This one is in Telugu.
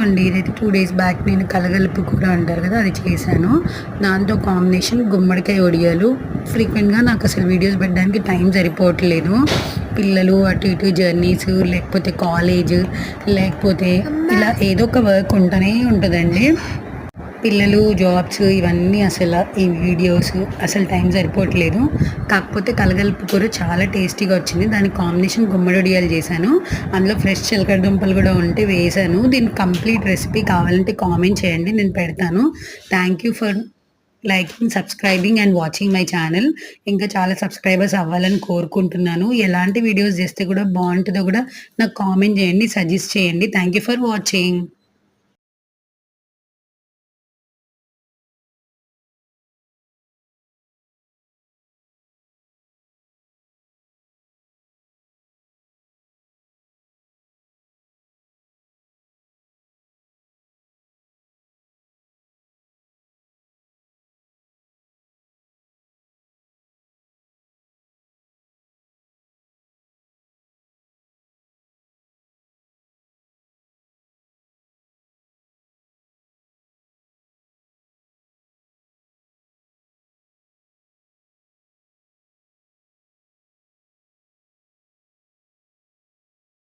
అండి. ఇదైతే టూ డేస్ బ్యాక్ నేను కలగలుపు కూర అంటారు కదా అది చేశాను. దాంతో కాంబినేషన్ గుమ్మడికాయ ఒడియాలు. ఫ్రీక్వెంట్గా నాకు అసలు వీడియోస్ పెట్టడానికి టైం సరిపోవట్లేదు. పిల్లలు అటు ఇటు జర్నీస్ లేకపోతే కాలేజ్ లేకపోతే ఇలా ఏదో ఒక వర్క్ ఉంటూనే ఉంటుందండి. పిల్లలు జాబ్స్ ఇవన్నీ అసలు ఈ వీడియోస్ అసలు టైం సరిపోవట్లేదు. కాకపోతే కలగలుపు కూర చాలా టేస్టీగా వచ్చింది. దాని కాంబినేషన్ గుమ్మడొడియాలు చేశాను. అందులో ఫ్రెష్ చిలకడ దుంపలు కూడా ఉంటే వేశాను. దీని కంప్లీట్ రెసిపీ కావాలంటే కామెంట్ చేయండి. నేను పెడతాను. Thank you for liking subscribing and watching my channel ఇంకా చాలా సబ్స్క్రైబర్స్ అవ్వాలని కోరుకుంటున్నాను. ఎలాంటి వీడియోస్ చేస్తే కూడా బాగుంటుందో కూడా నాకు కామెంట్ చేయండి సజెస్ట్ చేయండి. Thank you for watching